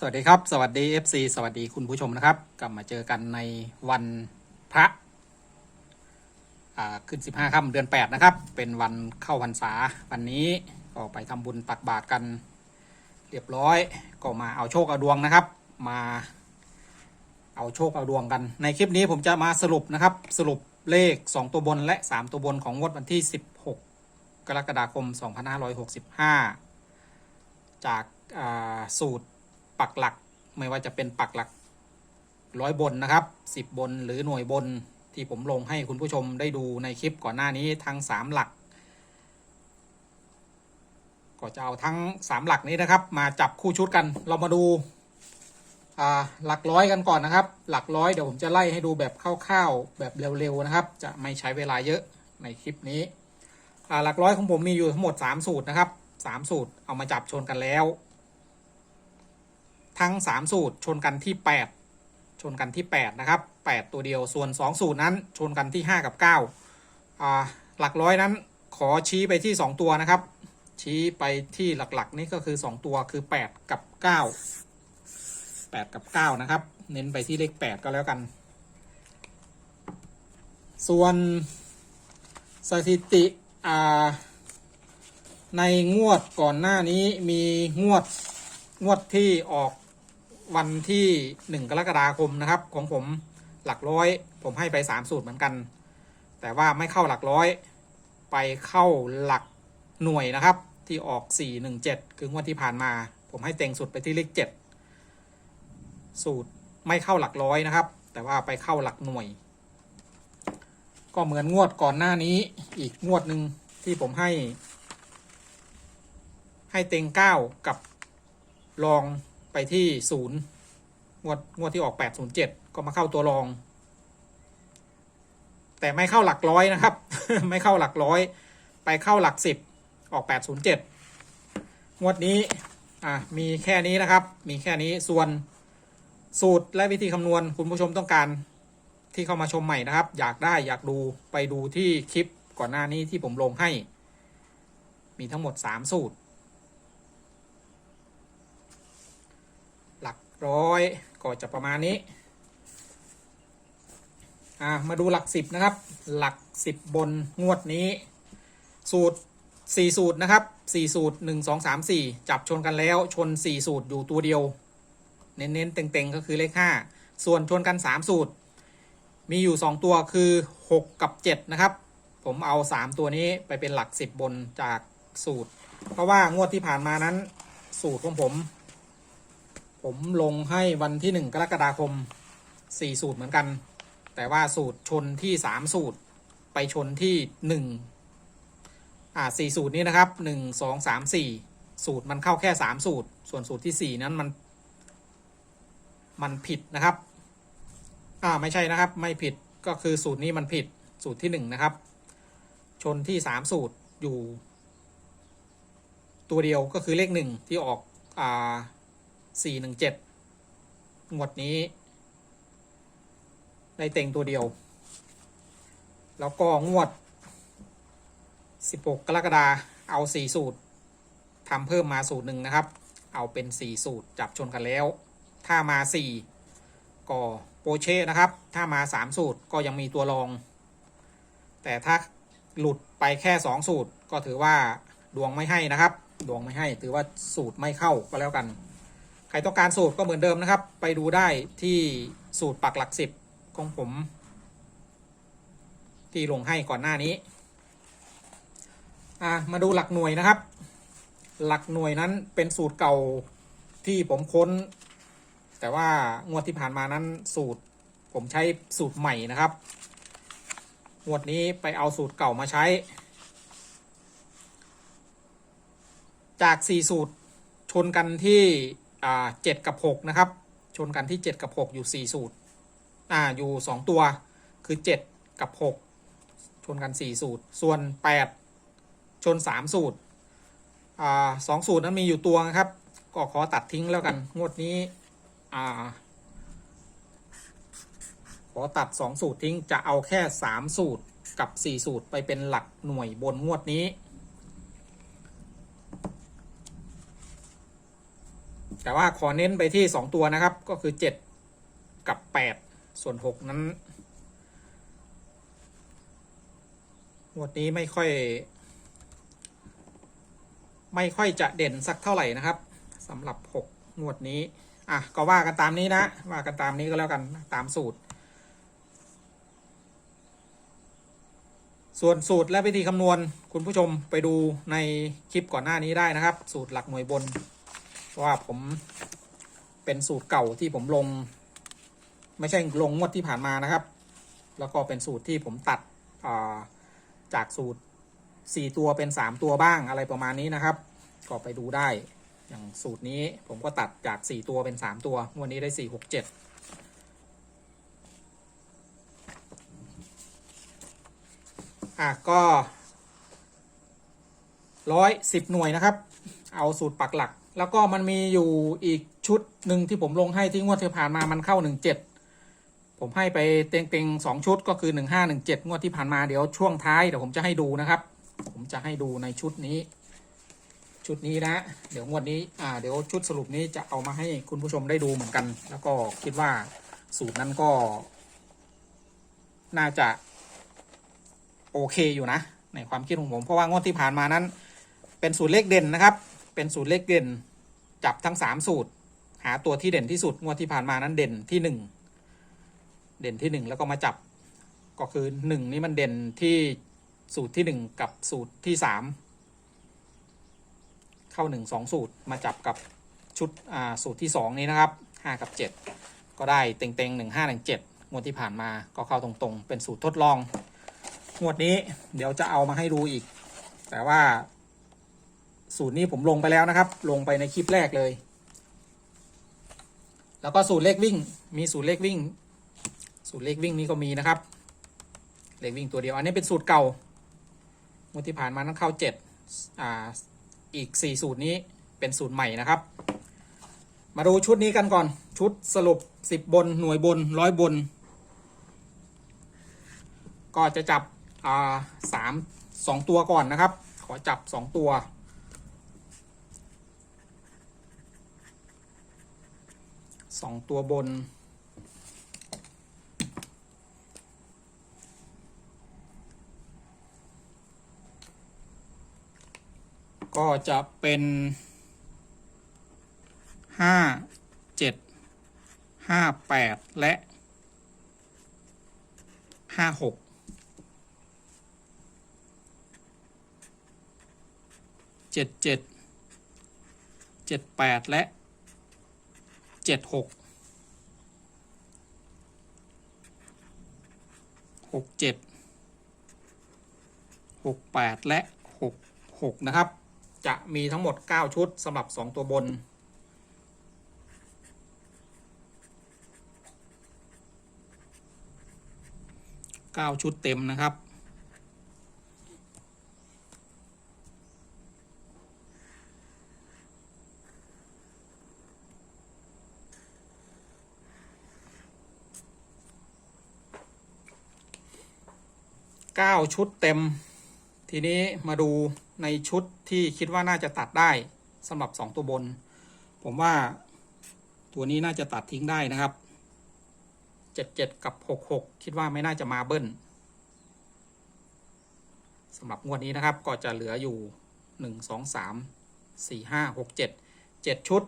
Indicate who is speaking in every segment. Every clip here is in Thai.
Speaker 1: สวัสดีครับ สวัสดี FC สวัสดีคุณผู้ชมนะครับ กลับมาเจอกันในวันพระขึ้น 15ค่ำเดือน 8 นะครับ เป็นวันเข้าพรรษา วันนี้ก็ไปทำบุญตักบาตรกัน เรียบร้อย ก็มาเอาโชค เอาดวงนะครับ มาเอาโชค เอาดวงกัน ในคลิปนี้ผมจะมาสรุปนะครับ สรุปเลข 2 ตัวบนและ 3 ตัวบนของงวดวันที่ 16 กรกฎาคม 2565 จากอ่าสูตร ปักหลัก ไม่ว่าจะเป็นปักหลักร้อยบนนะครับสิบบนหรือหน่วยบนที่ผมลงให้คุณผู้ชมได้ดูในคลิปก่อนหน้านี้ทั้งสามหลัก ก็จะเอาทั้งสามหลักนี้นะครับ มาจับคู่ชุดกัน เรามาดูหลักร้อยกันก่อนนะครับ หลักร้อยเดี๋ยวผมจะไล่ให้ดูแบบคร่าวๆแบบเร็วๆนะครับ จะไม่ใช้เวลาเยอะในคลิปนี้หลักร้อยของผมมีอยู่ทั้งหมด 3 สูตรนะครับ 3 สูตรเอามาจับชนกันแล้ว ทั้ง 3 สูตรชนกันที่ 8 ชนกันที่ 8 นะครับ 8 ตัวเดียวส่วน 2 สูตรนั้นชนกันที่ 5 กับ9อ่าหลักร้อยนั้นขอชี้ไปที่ 2 ตัวนะครับ ชี้ไปที่หลักๆ นี่ก็คือ 2 ตัวคือ 8 กับ 9 8 กับ 9 นะครับ เน้นไปที่เลข 8 ก็แล้วกัน ส่วนสถิติอ่าในงวดก่อนหน้านี้มีงวดงวดที่ออก วันที่ 1 กรกฎาคมนะครับ ของผมหลักร้อย ผมให้ไป 3 สูตรเหมือนกัน แต่ว่าไม่เข้าหลักร้อย ไปเข้าหลักหน่วยนะครับ ที่ออก 417 คืองวดที่ผ่านมา ผมให้เต็งสุดไปที่เลข7สูตรไม่เข้าหลักร้อยนะครับ แต่ว่าไปเข้าหลักหน่วย ก็เหมือนงวดก่อนหน้านี้อีกงวดหนึ่งที่ผมให้ ให้เต็งเก้ากับลอง ไปที่ศูนย์งวดงวดที่ออกแปดศูนย์เจ็ดก็มาเข้าตัวรอง แต่ไม่เข้าหลักร้อยนะครับ ไม่เข้าหลักร้อย ไปเข้าหลักสิบออกแปดศูนย์เจ็ดงวดนี้อะมีแค่นี้นะครับ มีแค่นี้ส่วนสูตรและวิธีคำนวณคุณผู้ชมต้องการที่เข้ามาชมใหม่นะครับ อยากได้อยากดูไปดูที่คลิปก่อนหน้านี้ที่ผมลงให้ มีทั้งหมด 3 สูตร หลัก ร้อยก็จะประมาณนี้อ่ามาดูหลักสิบนะครับ หลักสิบบนงวดนี้ สูตรสี่สูตรนะครับสี่สูตรหนึ่งสองสามสี่จับชนกันแล้วชนสี่สูตรอยู่ตัวเดียว เน้นๆเต็งๆ ก็คือเลขห้าส่วนชนกันสามสูตร มีอยู่สองตัวคือหกกับเจ็ดนะครับ ผมเอาสามตัวนี้ไปเป็นหลักสิบบนจากสูตร เพราะว่างวดที่ผ่านมานั้นสูตรของผม ผมลงให้วันที่หนึ่งกรกฎาคมสี่สูตรเหมือนกัน แต่ว่าสูตรชนที่สามสูตร ไปชนที่หนึ่งอ่าสี่สูตรนี้นะครับหนึ่งสองสามสี่สูตรมันเข้าแค่สามสูตร ส่วนสูตรที่สี่นั้นมัน มันผิดนะครับ อ่าไม่ใช่นะครับ ไม่ผิดก็คือสูตรนี้มันผิดสูตรที่หนึ่งนะครับ ชนที่สามสูตรอยู่ ตัวเดียวก็คือเลขหนึ่งที่ออกอ่า สี่หนึ่งเจ็ดงวดนี้ได้เต็งตัวเดียว แล้วก็งวด16กรกฎาเอา4สูตรทำเพิ่มมาสูตรหนึ่งนะครับ เอาเป็น4สูตรจับชนกันแล้ว ถ้ามา4ก็โปเช่นะครับ ถ้ามา3สูตรก็ยังมีตัวรอง แต่ถ้าหลุดไปแค่2สูตรก็ถือว่าดวงไม่ให้นะครับ ดวงไม่ให้ถือว่าสูตรไม่เข้าก็แล้วกัน ใครต้องการสูตรก็เหมือนเดิมนะครับ ไปดูได้ที่สูตรปักหลักสิบของผม ที่ลงให้ก่อนหน้านี้อะมาดูหลักหน่วยนะครับ หลักหน่วยนั้นเป็นสูตรเก่าที่ผมค้น แต่ว่างวดที่ผ่านมานั้นสูตร ผมใช้สูตรใหม่นะครับงวดนี้ไปเอาสูตรเก่ามาใช้ จาก 4 สูตรชนกันที่ อ่าเจ็ดกับหกนะครับ ชนกันที่เจ็ดกับหกอยู่สี่สูตรอ่าอยู่สองตัวคือเจ็ดกับหกชนกันสี่สูตร ส่วนแปดชนสามสูตรอ่าสองสูตรนั้นมีอยู่ตัวนะครับ ก็ขอตัดทิ้งแล้วกันงวดนี้อ่าขอตัดสองสูตรทิ้งจะเอาแค่สามสูตรกับสี่สูตรไปเป็นหลักหน่วยบนงวดนี้ แต่ว่าขอเน้นไปที่ 2 ตัวนะครับ ก็คือ 7 กับ 8 ส่วน 6 นั้นงวดนี้ไม่ค่อย ไม่ค่อยจะเด่นสักเท่าไหร่นะครับสำหรับ 6 งวดนี้ อะ ก็ว่ากันตามนี้นะ ว่ากันตามนี้ก็แล้วกันตามสูตร ส่วนสูตรและวิธีคำนวณคุณผู้ชมไปดูในคลิปก่อนหน้านี้ได้นะครับ สูตรหลักหน่วยบน ว่าผมเป็นสูตรเก่าที่ผมลง ไม่ใช่ลงงวดที่ผ่านมานะครับ แล้วก็เป็นสูตรที่ผมตัดาจากสูตร 4 ตัวเป็น 3 ตัวบ้างอะไรประมาณนี้นะครับ ก็ไปดูได้อย่างสูตรนี้ผมก็ตัดจาก 4 ตัวเป็น 3 ตัววันนี้ได้ 4 6 7 อะก็ร้อยสิบหน่วยนะครับ เอาสูตรปักหลัก แล้วก็มันมีอยู่อีกชุดหนึ่งที่ผมลงให้ที่งวดที่ผ่านมามันเข้าหนึ่งเจ็ดผมให้ไปเต็งๆสองชุดก็คือหนึ่งห้าหนึ่งเจ็ดงวดที่ผ่านมาเดี๋ยวช่วงท้ายเดี๋ยวผมจะให้ดูนะครับ ผมจะให้ดูในชุดนี้ ชุดนี้นะ เดี๋ยวงวดนี้อ่าเดี๋ยวชุดสรุปนี้จะเอามาให้คุณผู้ชมได้ดูเหมือนกัน แล้วก็คิดว่าสูตรนั้นก็ น่าจะ โอเคอยู่นะ ในความคิดของผมเพราะว่างวดที่ผ่านมานั้น เป็นสูตรเลขเด่นนะครับ เป็นสูตรเลขเด่น จับทั้งสามสูตร หาตัวที่เด่นที่สุด งวดที่ผ่านมานั้นเด่นที่หนึ่งเด่นที่หนึ่งแล้วก็มาจับก็คือหนึ่งนี้มันเด่นที่สูตรที่หนึ่งกับสูตรที่สามเข้าหนึ่งสองสูตรมาจับกับชุดอ่าสูตรที่สองนี้นะครับห้ากับเจ็ดก็ได้เต็งเต็งหนึ่งห้าหนึ่งเจ็ดงวดที่ผ่านมาก็เข้าตรงๆ เป็นสูตรทดลอง งวดนี้เดี๋ยวจะเอามาให้ดูอีก แต่ว่า สูตรนี้ผมลงไปแล้วนะครับ ลงไปในคลิปแรกเลย แล้วก็สูตรเลขวิ่ง มีสูตรเลขวิ่ง สูตรเลขวิ่งนี้ก็มีนะครับ เลขวิ่งตัวเดียว อันนี้เป็นสูตรเก่างวดที่ผ่านมานั้นเข้าเจ็ดอ่า อีกสี่สูตรนี้เป็นสูตรใหม่นะครับ มาดูชุดนี้กันก่อน ชุดสรุปสิบบนหน่วยบนร้อยบน ก็จะจับอ่าสามสองตัวก่อนนะครับ ขอจับสองตัว สองตัวบน ก็จะเป็นห้าเจ็ดห้าแปดและห้าหกเจ็ดเจ็ดเจ็ดแปดและ เจ็ดหกหกเจ็ดหกแปดและหกหกนะครับ จะมีทั้งหมด9ชุดสำหรับ2ตัวบน9ชุดเต็มนะครับ ก้าชุดเต็ม ทีนี้มาดูในชุดที่คิดว่าน่าจะตัดได้สำหรับสองตัวบน ผมว่าตัวนี้น่าจะตัดทิ้งได้นะครับเจ็ดเจ็ดกับหกหกคิดว่าไม่น่าจะมาเบิ้ลสำหรับงวดนี้นะครับก็จะเหลืออยู่หนึ่งสองสามสี่ห้าหกเจ็ดเจ็ดชุด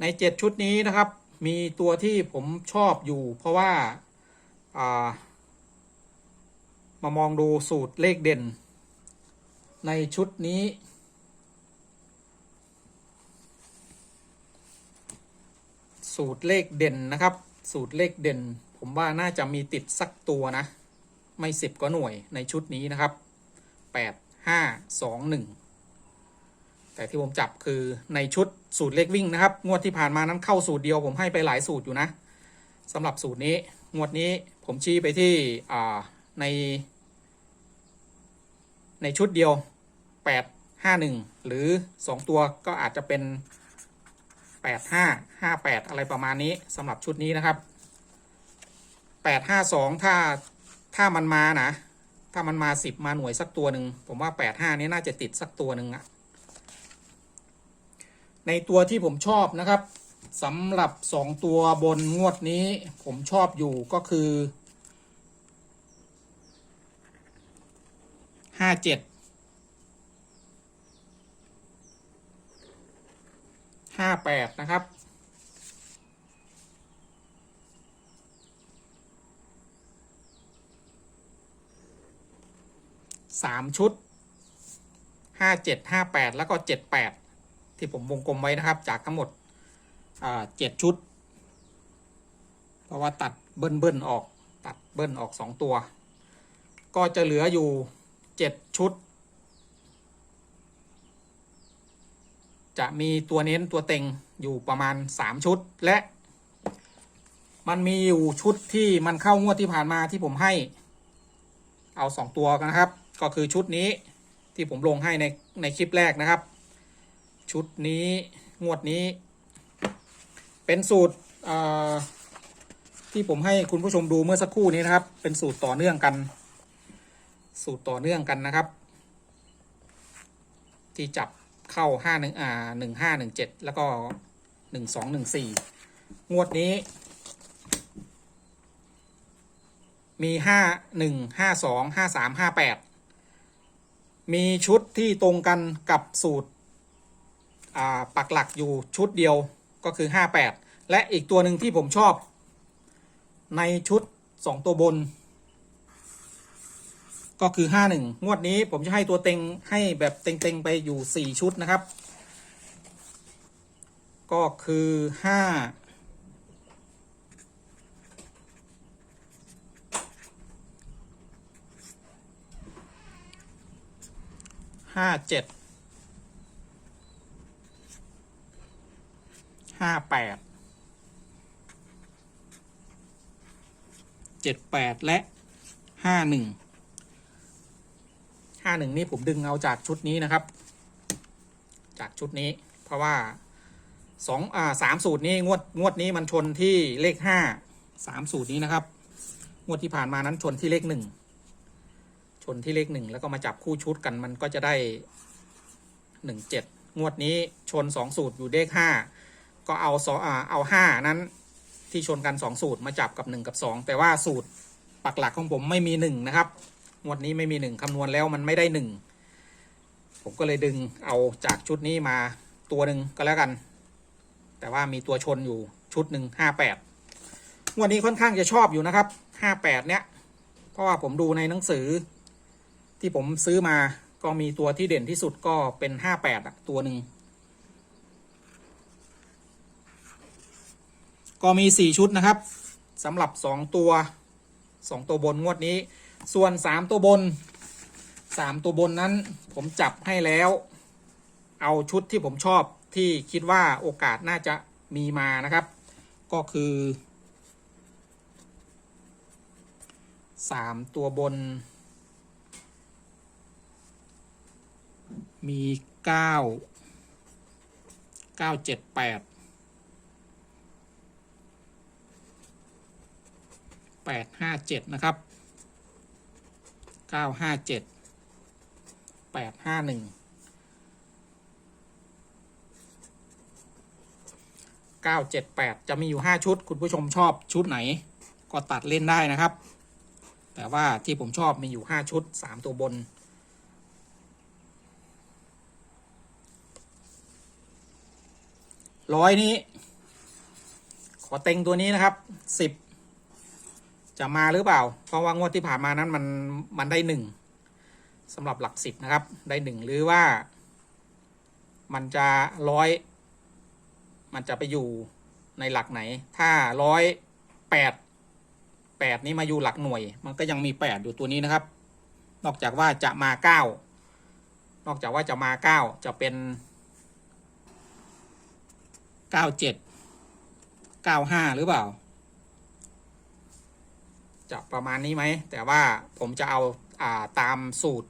Speaker 1: ในเจ็ดชุดนี้นะครับ มีตัวที่ผมชอบอยู่ เพราะว่าอ่า มามองดูสูตรเลขเด่น ในชุดนี้ สูตรเลขเด่นนะครับ สูตรเลขเด่น ผมว่าน่าจะมีติดสักตัวนะ ไม่สิบก็หน่วยในชุดนี้นะครับแปดห้าสองหนึ่งแต่ที่ผมจับคือในชุดสูตรเลขวิ่งนะครับ งวดที่ผ่านมานั้นเข้าสูตรเดียวผมให้ไปหลายสูตรอยู่นะสำหรับสูตรนี้งวดนี้ผมชี้ไปที่อ่า ใน ในชุดเดียว 8 5 1 หรือ 2 ตัวก็อาจจะเป็น 8 5 5 8 อะไรประมาณนี้สำหรับชุดนี้นะครับ 8 5 2 ถ้าถ้ามันมานะ ถ้ามันมา 10 มาหน่วยสักตัวหนึ่งผมว่า 8 5 นี้น่าจะติดสักตัวหนึ่งอะในตัวที่ผมชอบนะครับสำหรับสองตัวบนงวดนี้ผมชอบอยู่ก็คือ ห้าเจ็ดห้าแปดนะครับ สามชุดห้าเจ็ดห้าแปดแล้วก็เจ็ดแปดที่ผมวงกลมไว้นะครับ จากทั้งหมดเจ็ดชุด เพราะว่าตัดเบิ้ลเบิ้ลออกตัดเบิ้ลออกสองตัว ก็จะเหลืออยู่ เจ็ดชุด จะมีตัวเน้นตัวเต็งอยู่ประมาณสามชุด และ มันมีอยู่ชุดที่มันเข้างวดที่ผ่านมาที่ผมให้ เอาสองตัวกันนะครับ ก็คือชุดนี้ที่ผมลงให้ในในคลิปแรกนะครับ ชุดนี้งวดนี้ เป็นสูตรที่ผมให้คุณผู้ชมดูเมื่อสักครู่นี้นะครับ เป็นสูตรต่อเนื่องกัน สูตรต่อเนื่องกันนะครับ ที่จับเข้าห้าหนึ่งอ่าหนึ่งห้าหนึ่งเจ็ดแล้วก็หนึ่งสองหนึ่งสี่งวดนี้ มีห้าหนึ่งห้าสองห้าสามห้าแปดมีชุดที่ตรงกันกับสูตรปักหลักอยู่ชุดเดียวก็คือ 58 และอีกตัวหนึ่งที่ผมชอบ ในชุด 2 ตัวบน ก็คือ51งงวดนี้ผมจะให้ตัวเต็งให้แบบเต็งๆไปอยู่4ชุดนะครับ ก็คือ5ห้าเจ็ดห้าแปดเจ็ดแปดและห้าหนึ่ง ห้าหนึ่งนี่ผมดึงเอาจากชุดนี้นะครับ จากชุดนี้ เพราะว่าสองอ่าสามสูตรนี้งวดงวดนี้มันชนที่เลขห้าสามสูตรนี้นะครับ งวดที่ผ่านมานั้นชนที่เลขหนึ่งชนที่เลขหนึ่งแล้วก็มาจับคู่ชุดกันมันก็จะได้หนึ่งเจ็ดงวดนี้ชนสองสูตรอยู่เลขห้าก็เอาสองอ่าเอาห้านั้นที่ชนกันสองสูตรมาจับกับหนึ่งกับสองแต่ว่าสูตรปักหลักของผมไม่มีหนึ่งนะครับ งวดนี้ไม่มีหนึ่งคำนวณแล้วมันไม่ได้หนึ่งผมก็เลยดึงเอาจากชุดนี้มาตัวหนึ่งก็แล้วกัน แต่ว่ามีตัวชนอยู่ชุดหนึ่งห้าแปดงวดนี้ค่อนข้างจะชอบอยู่นะครับห้าแปดเนี้ยเพราะว่าผมดูในหนังสือ ที่ผมซื้อมาก็มีตัวที่เด่นที่สุดก็เป็นห้าแปดตัวหนึ่งก็มีสี่ชุดนะครับสำหรับสองตัวสองตัวบนงวดนี้ ส่วนสามตัวบนสามตัวบนนั้น ผมจับให้แล้ว เอาชุดที่ผมชอบที่คิดว่าโอกาสน่าจะมีมานะครับ ก็คือสามตัวบน มีเก้าเก้าเจ็ดแปดแปดห้าเจ็ดนะครับ เก้าห้าเจ็ดแปดห้าหนึ่งเก้าเจ็ดแปดจะมีอยู่ห้าชุด คุณผู้ชมชอบชุดไหน ก็ตัดเล่นได้นะครับ แต่ว่าที่ผมชอบมีอยู่ห้าชุดสามตัวบนร้อยนี้ ขอเต็งตัวนี้นะครับสิบ จะมาหรือเปล่า เพราะว่างวดที่ผ่านมานั้นมันมันได้หนึ่งสำหรับหลักสิบนะครับ ได้หนึ่งหรือว่า มันจะร้อยมันจะไปอยู่ในหลักไหน ถ้าร้อยแปดแปดนี้มาอยู่หลักหน่วย มันก็ยังมีแปดอยู่ตัวนี้นะครับ นอกจากว่าจะมาเก้านอกจากว่าจะมาเก้าจะเป็นเก้าเจ็ดเก้าห้าหรือเปล่า จะประมาณนี้ไหม แต่ว่าผมจะเอาอาตามสูตร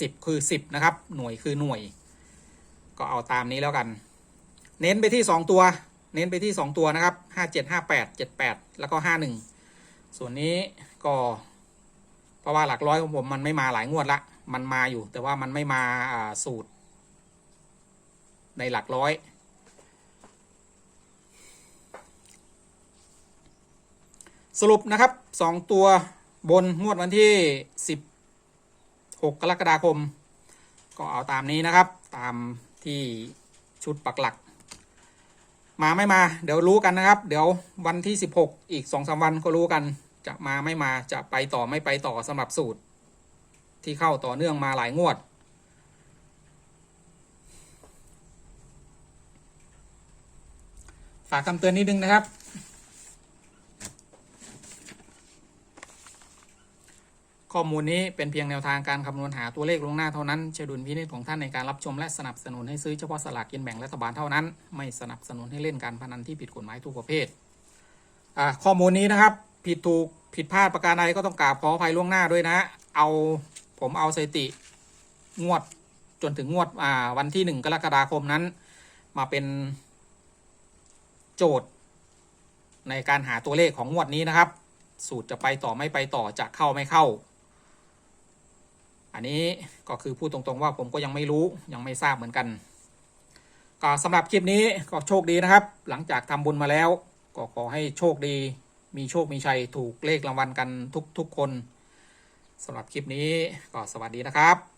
Speaker 1: สิบคือสิบนะครับ หน่วยคือหน่วย ก็เอาตามนี้แล้วกัน เน้นไปที่สองตัว เน้นไปที่สองตัวนะครับห้าเจ็ดห้าแปดเจ็ดแปดแล้วก็ห้าหนึ่งส่วนนี้ก็ เพราะว่าหลักร้อยของผมมันไม่มาหลายงวดละ มันมาอยู่ แต่ว่ามันไม่มาาสูตรในหลักร้อย สรุปนะครับสองตัวบนงวดวันที่ 16 กรกฎาคม ก็เอาตามนี้นะครับ ตามที่ชุดปักหลัก มาไม่มา เดี๋ยวรู้กันนะครับ เดี๋ยววันที่ 16 อีก2อสวันก็รู้กัน จะมาไม่มาจะไปต่อไม่ไปต่อสำหรับสูตร ที่เข้าต่อเนื่องมาหลายงวดฝากคำเตือนนิดนึงนะครับ ข้อมูลนี้เป็นเพียงแนวทางการคำนวณหาตัวเลขลวงหน้าเท่านั้นใช้ดุลพินิจของท่านในการรับชมและสนับสนุนให้ซื้อเฉพาะสลากกินแบ่งรัฐบาลเท่านั้น ไม่สนับสนุนให้เล่นการพนันที่ผิดกฎหมายทุกประเภทอ่าข้อมูลนี้นะครับ ผิดถูกผิดพลาดประการใดก็ต้องกราบขออภัยล่วงหน้าด้วยนะ เอาผมเอาสถิติงวดจนถึงงวดวันที่หนึ่งกรกฎาคมนั้น มาเป็นโจทย์ในการหาตัวเลขของงวดนี้นะครับ สูตรจะไปต่อไม่ไปต่อจะเข้าไม่เข้า อันนี้ก็คือพูดตรงๆว่าผมก็ยังไม่รู้ยังไม่ทราบเหมือนกัน ก็สำหรับคลิปนี้ก็โชคดีนะครับ หลังจากทำบุญมาแล้ว ก็ขอให้โชคดี มีโชคมีชัยถูกเลขรางวัลกันทุกๆคนสำหรับคลิปนี้ก็สวัสดีนะครับ